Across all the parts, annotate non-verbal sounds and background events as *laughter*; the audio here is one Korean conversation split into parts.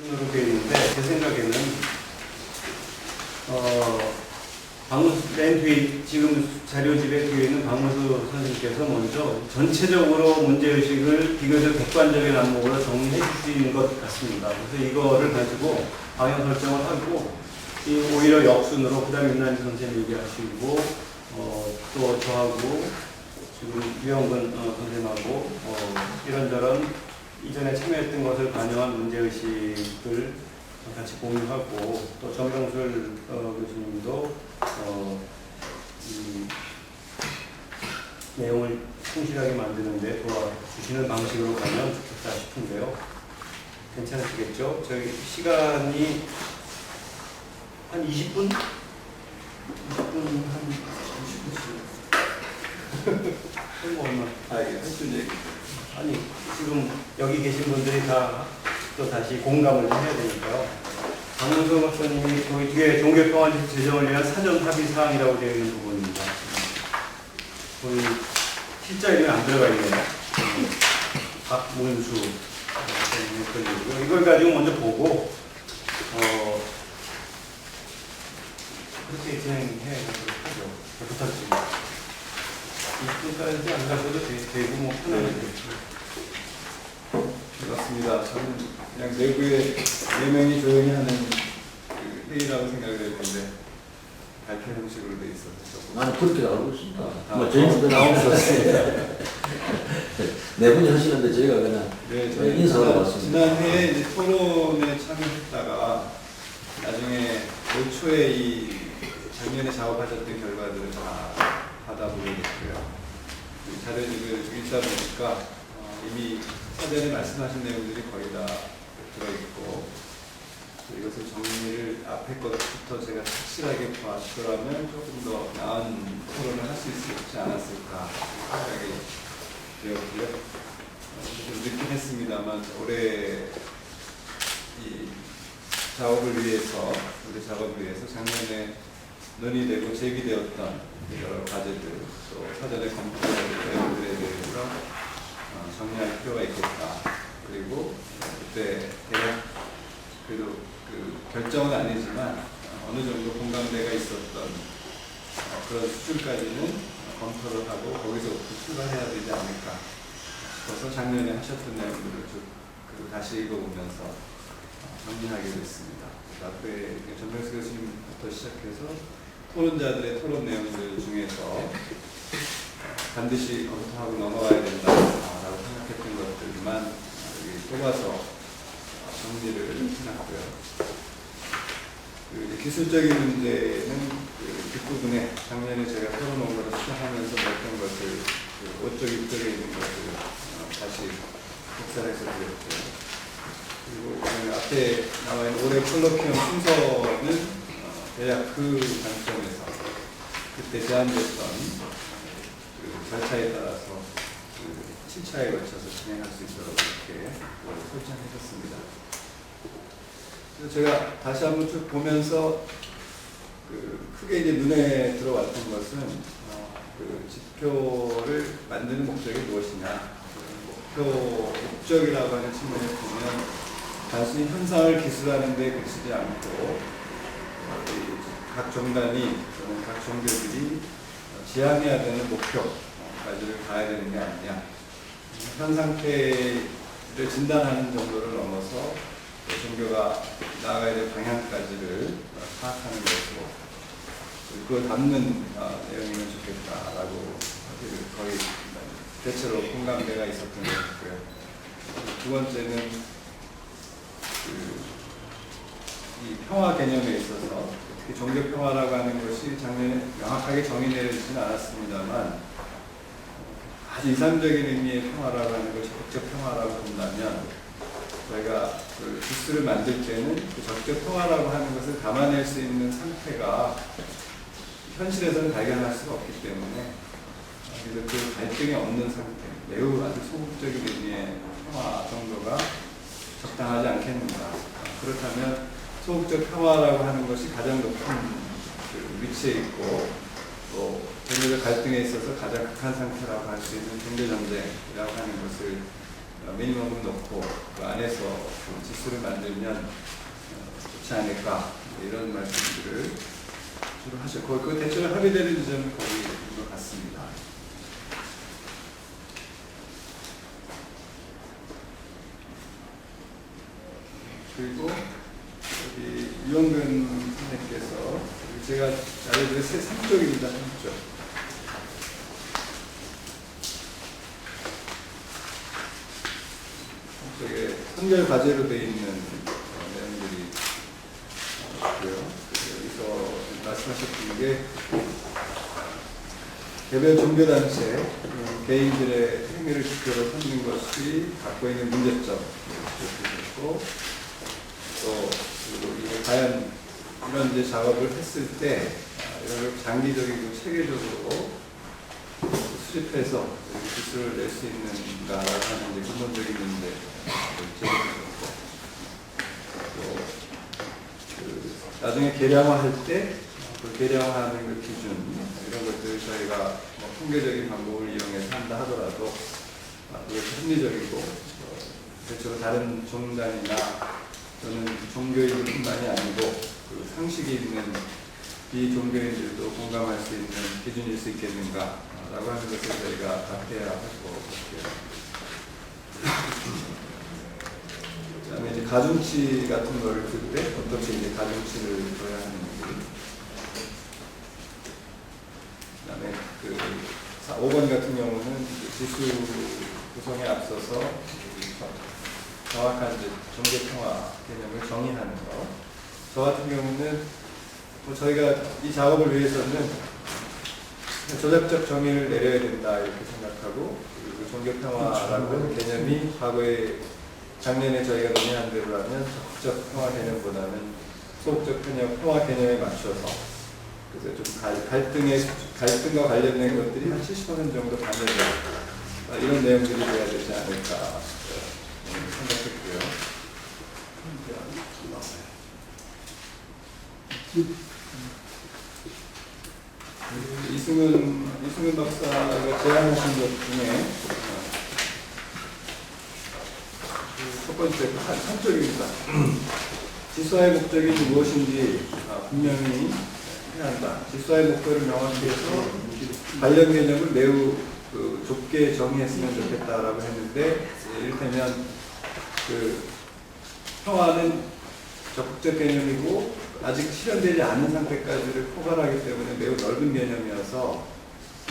으로 되어 있는데 제 생각에는 어 박문수 맨 뒤에 지금 자료집에 뒤에 있는 박문수 선생님께서 먼저 전체적으로 문제의식을 비교적 객관적인 안목으로 정리해 주신 것 같습니다. 그래서 이거를 가지고 방향 설정을 하고 이 오히려 역순으로 그다음 윤난희 선생님 얘기하시고 어, 또 저하고 지금 유영근 어, 선생님하고 어, 이런저런 이전에 참여했던 것을 반영한 문제의식을 같이 공유하고 또 정명술 어, 교수님도 어, 이 내용을 충실하게 만드는데 도와주시는 방식으로 가면 좋겠다 싶은데요. 괜찮으시겠죠? 저희 시간이 한 20분? 20분 한 20분씩. 뭐 *laughs* 얼마? 아, 이게 할수 얘기. 아니 지금 여기 계신 분들이 다 또 다시 공감을 좀 해야 되니까요. 박문성 박사님이 그 이게 종교평화 제정을 위한 사전 합의 사항이라고 되어 있는 부분입니다. 거기 실자 이름이 안 들어가 있네요. 음, 박문수 박사님의 글이고요. 이걸 가지고 먼저 보고 어 그렇게 진행해 가도록 하죠. 부탁드립니다. 20분까지 안 가셔도 되- 되고 뭐 편하게 되죠. 그렇습니다. 저는 그냥 내부에 네 명이 조용히 하는 그 회의라고 생각을 했는데 발표 형식으로 돼 있어서 나는 그렇게 알고 있습니다. 아, 뭐 저희는 나오었습네 분이 하시는데 저희가 그냥 네, 저희 인사하러 지난- 왔습니다. 지난 회에 이제 토론에 참여했다가 나중에 올 초에 이 작년에 작업하셨던 결과들을 다 받아보게 됐고요. 그 자료집을 읽다 보니까 어, 이미 사전에 말씀하신 내용들이 거의 다 들어있고 또 이것을 정리를 앞에 것부터 제가 확실하게 봤더라면 조금 더 나은 토론을 할 수 있지 않았을까 생각이 되었고요. 어, 좀 늦긴 했습니다만 올해 이 작업을 위해서 우리 작업을 위해서 작년에 논의되고 제기되었던 여러 과제들 또 사전에 검토된 내용들에 대해서 어, 정리할 필요가 있겠다. 그리고 그때 대략 그래도 그 결정은 아니지만 어, 어느 정도 공감대가 있었던 어, 그런 수준까지는 검토를 하고 거기서부터 출발해야 되지 않을까 싶어서 작년에 하셨던 내용들을 쭉그 다시 읽어보면서 어, 정리하게 됐습니다. 그 앞에 전명수 교수님부터 시작해서 토론자들의 토론 내용들 중에서 반드시 검토하고 넘어가야 된다라고 생각했던 것들만 여기 뽑아서 정리를 해놨고요. 그 기술적인 문제는 그 뒷부분에 작년에 제가 토론 원고를 시작하면서 냈던 것을 그 5쪽 입절에 있는 것을 어, 다시 복사해서 드렸고요. 그리고 그 앞에 나와 있는 올해 콜로키움 순서는 어, 대략 그 관점에서 그때 제안됐던 그 절차에 따라서 그 7차에 걸쳐서 진행할 수 있도록 이렇게 설정해줬습니다. 그래서 제가 다시 한번 쭉 보면서 그 크게 이제 눈에 들어왔던 것은 어, 그 지표를 만드는 목적이 무엇이냐 그 목표 목적이라고 하는 측면에 보면 단순히 현상을 기술하는 데 그치지 않고 각 정단이 또는 각 종교들이 어, 지향해야 되는 목표까지를 가야 되는 게 아니냐 현 상태를 진단하는 정도를 넘어서 그 종교가 나아가야 될 방향까지를 어, 파악하는 것으로 그걸 담는 어, 내용이면 좋겠다라고 그 거의 대체로 공감대가 있었던 것 같고요. 두 번째는 그 이 평화 개념에 있어서 특히 종교 평화라고 하는 것이 작년에 명확하게 정의 내려지진 않았습니다만 아주 이상적인 의미의 평화라고 하는 걸 적극적 평화라고 본다면 저희가 그 주스를 만들 때는 그 적극적 평화라고 하는 것을 담아낼 수 있는 상태가 현실에서는 발견할 수가 없기 때문에 그래서 그 갈등이 없는 상태, 매우 아주 소극적인 의미의 평화 정도가 적당하지 않겠는가. 그렇다면 소극적 평화라고 하는 것이 가장 높은 그 위치에 있고 또 종교적 갈등에 있어서 가장 극한 상태라고 할 수 있는 종교 전쟁이라고 하는 것을 어, 미니멈을 놓고 그 안에서 그 지수를 만들면 어, 좋지 않을까 이런 말씀들을 주로 하셨고 그 대체로 합의되는 지점은 거기인 것 같습니다. 그리고 여기 유영근 선생님께서 제가 알려드린 세 3쪽입니다. 3쪽. 쪽에 선결 과제로 되어 있는 어, 내용들이 있고요. 여기서 말씀하셨던 게 개별 종교 단체 음, 개인들의 행위를 지표로 삼는 것이 갖고 있는 문제점 지적해주셨고 또 그리고 과연 이런 이제 작업을 했을 때 아, 이런 걸 장기적이고 체계적으로 수집해서 기술을 낼 수 있는가라고 하는 이제 근본적인 문제 제기해주셨고 또 그 나중에 개량화할 때 그 개량화하는 그 기준 이런 것들을 저희가 뭐 통계적인 방법을 이용해서 한다 하더라도 아, 그것이 합리적이고 어, 대체로 다른 종단이나 또는 종교인뿐만이 아니고 그 상식이 있는 비종교인들도 공감할 수 있는 기준일 수 있겠는가라고 하는 것을 저희가 답해야 하고 그다음에 이제 가중치 같은 거를 쓸 때 어떻게 이제 가중치를 둬야 하는지 그다음에 그 5번 같은 경우는 지수 구성에 앞서서 그 정확한 이제 종교 평화 개념을 정의하는 거. 저 같은 경우는 뭐 저희가 이 작업을 위해서는 조작적 정의를 내려야 된다 이렇게 생각하고 그리고 종교 평화라고 하는 개념이 과거에 작년에 저희가 논의한 대로라면 적극적 평화 개념보다는 소극적 평화 개념에 맞춰서 그래서 좀 갈- 갈등의 갈등과 관련된 것들이 한 70% 정도 반영돼 아, 이런 내용들이 돼야 되지 않을까 어, 생각했고요. 그 이승은 이승은 박사가 제안하신 것 중에 어, 그첫 번째 한, 한쪽입니다. *clears throat* 지수화의 목적이 무엇인지 아, 분명히 해야 한다. 지수화의 목표를 명확히 해서 관련 개념을 매우 그 좁게 정의했으면 좋겠다라고 했는데 이를테면 그 평화는 적극적 개념이고 아직 실현되지 않은 상태까지를 포괄하기 때문에 매우 넓은 개념이어서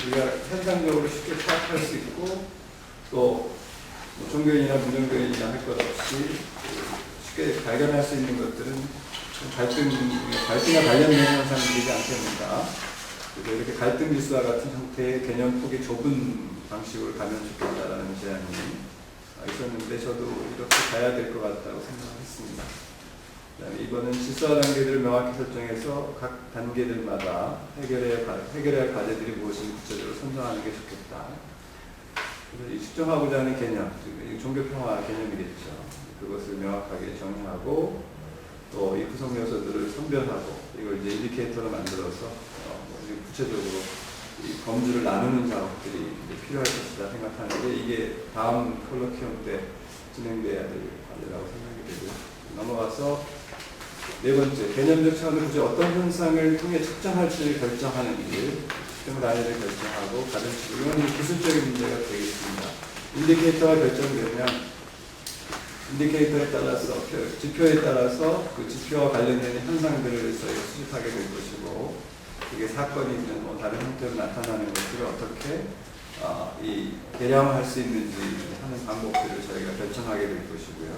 우리가 현상적으로 쉽게 파악할 수 있고 또뭐 종교인이나 무종교인이나 할 것 없이 쉽게 발견할 수 있는 것들은 좀 갈등, 갈등과 관련된 현상들이지 않겠는가. 그래서 이렇게 갈등 지수와 같은 형태의 개념 폭이 좁은 방식으로 가면 좋겠다라는 제안이 있었는데 저도 이렇게 가야 될 것 같다고 생각했습니다. 이번은 질서 단계들을 명확히 설정해서 각 단계들마다 해결해야, 할- 해결해야 할 과제들이 무엇인지 구체적으로 선정하는 게 좋겠다. 그래서 이 측정하고자 하는 개념, 즉이 종교 평화 개념이겠죠. 그것을 명확하게 정의하고 또 이 구성 요소들을 선별하고 이걸 이제 인디케이터로 만들어서 어, 뭐 구체적으로 이 범주를 나누는 작업들이 필요할 것이다 생각하는데 이게 다음 컬러키움 때 진행돼야 될 과제라고 생각이 되고요. 넘어가서 네 번째, 개념적 차원으로 이제 어떤 현상을 통해 측정할지를 결정하는지, 측정 단위를 결정하고, 가정식으로 이건 기술적인 문제가 되겠습니다. 인디케이터가 결정되면, 인디케이터에 따라서, 그 지표에 따라서 그 지표와 관련된 현상들을 저희가 수집하게 될 것이고, 그게 사건이든 뭐 다른 형태로 나타나는 것들을 어떻게 어, 이 대량화할 수 있는지 하는 방법들을 저희가 결정하게 될 것이고요.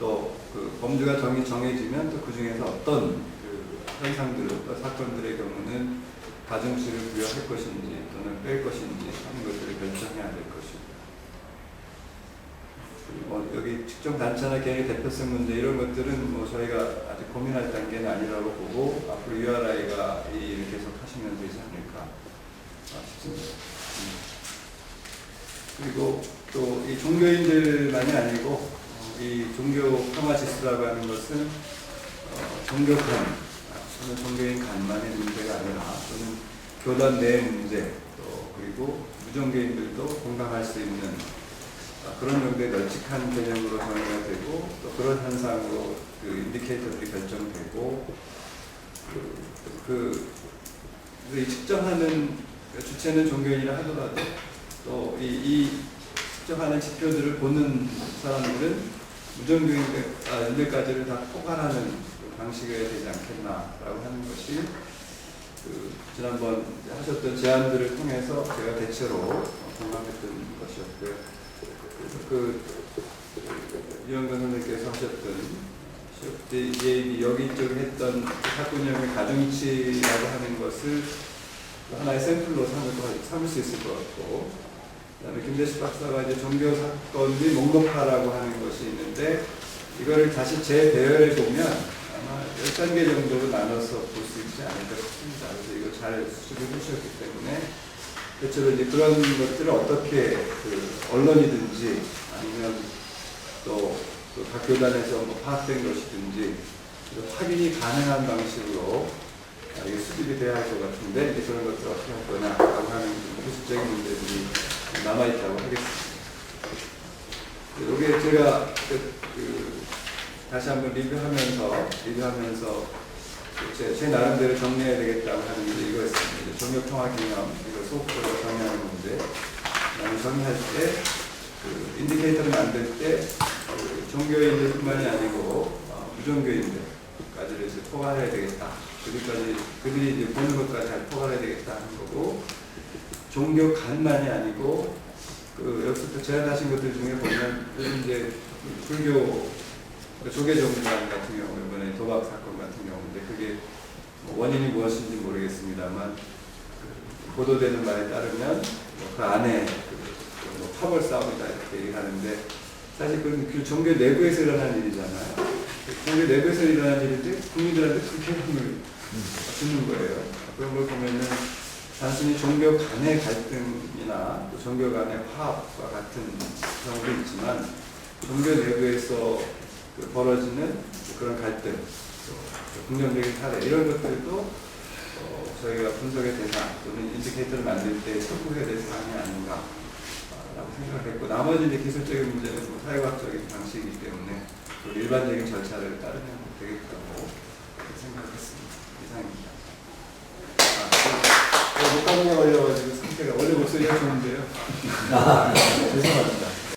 또 그 범주가 정해, 정해지면 또 그 중에서 어떤 그 현상들, 또 사건들의 경우는 가중치를 부여할 것인지 또는 뺄 것인지 하는 것들을 결정해야 될 것이고 뭐 여기 측정 단체나 개인의 대표성 문제 이런 것들은 뭐 저희가 아직 고민할 단계는 아니라고 보고 앞으로 URI가 이 일을 계속 하시면 되지 않을까 싶습니다. 음. 그리고 또 이 종교인들만이 아니고 어, 이 종교 평화 지수라고 하는 것은 어, 종교 간 아, 또는 종교인 간만의 문제가 아니라 또는 교단 내 문제 또 그리고 무종교인들도 공감할 수 있는 아, 그런 정도의 널찍한 개념으로 정의가 되고 또 그런 현상으로 그 인디케이터들이 결정되고 그, 그, 측정하는 주체는 종교인이라 하더라도 또 이 이 측정하는 지표들을 보는 사람들은 무종교인들까지를 다 포괄하는 그 방식이 되지 않겠나라고 하는 것이 그 지난번 하셨던 제안들을 통해서 제가 대체로 공감했던 것이었고요. 그 유영근 선생님께서 하셨던 CFD 여기저기 했던 그 사건형의 가중치라고 하는 것을 하나의 샘플로 삼을, 거- 삼을 수 있을 것 같고 그다음에 김대식 박사가 이제 종교 사건의 목록화라고 하는 것이 있는데 이거를 다시 재배열해 보면 아마 10단계 정도로 나눠서 볼 수 있지 않을까 싶습니다. 그래서 이거 잘 수습을 해주셨기 때문에 대체로 이제 그런 것들을 어떻게 그 언론이든지 아니면 또각 교단에서 뭐 파악된 것이든지 확인이 가능한 방식으로 아, 이게 수립이 돼야 할 것 같은데 이제 그런 것들 어떻게 할 거냐라고 하는 좀 기술적인 문제들이 남아있다고 하겠습니다. 이게 제가 그, 그 다시 한번 리뷰하면서 리뷰하면서 제, 제 나름대로 정리해야 되겠다고 하는 게 이거였습니다. 이제 종교 통화 개념 이거 소프트웨어 정의하는 문제. 그다음에 정의할 때 그 인디케이터를 만들 때 그 종교인들뿐만이 아니고 어, 무종교인들까지를 이제 포괄해야 되겠다. 그들까지 그들이 이제 보는 것까지 잘 포괄해야 되겠다 하는 거고 종교 간만이 아니고 그 여기서 또 제안하신 것들 중에 보면 이제 불교 그 조계종단 같은 경우 이번에 도박 사건 같은 경우인데 그게 뭐 원인이 무엇인지 모르겠습니다만 그 보도되는 말에 따르면 뭐그 안에 그, 뭐 파벌 싸움이다 이렇게 얘기를 하는데 사실 그건 그 종교 내부에서 일어난 일이잖아요. 종교 내부에서 일어난 일인데 국민들한테 불쾌감을 주는 거예요. 그런 걸 보면은 단순히 종교 간의 갈등이나 또 종교 간의 화합과 같은 경우도 있지만 종교 내부에서 그 벌어지는 그런 갈등, 또 긍정적인 사례 이런 것들도 어, 저희가 분석의 대상 또는 인디케이터를 만들 때 첨부해야 될 사항이 아닌가 아, 라고 생각했고 나머지 이제 기술적인 문제는 뭐 사회과학적인 방식이기 때문에 그 일반적인 절차를 따르면 되겠다고 그렇게 생각했습니다. 이상입니다. 아, 그, 어, 목감기가 걸려가지고 상태가 원래 목소리가 좋은데요. 아, 죄송합니다.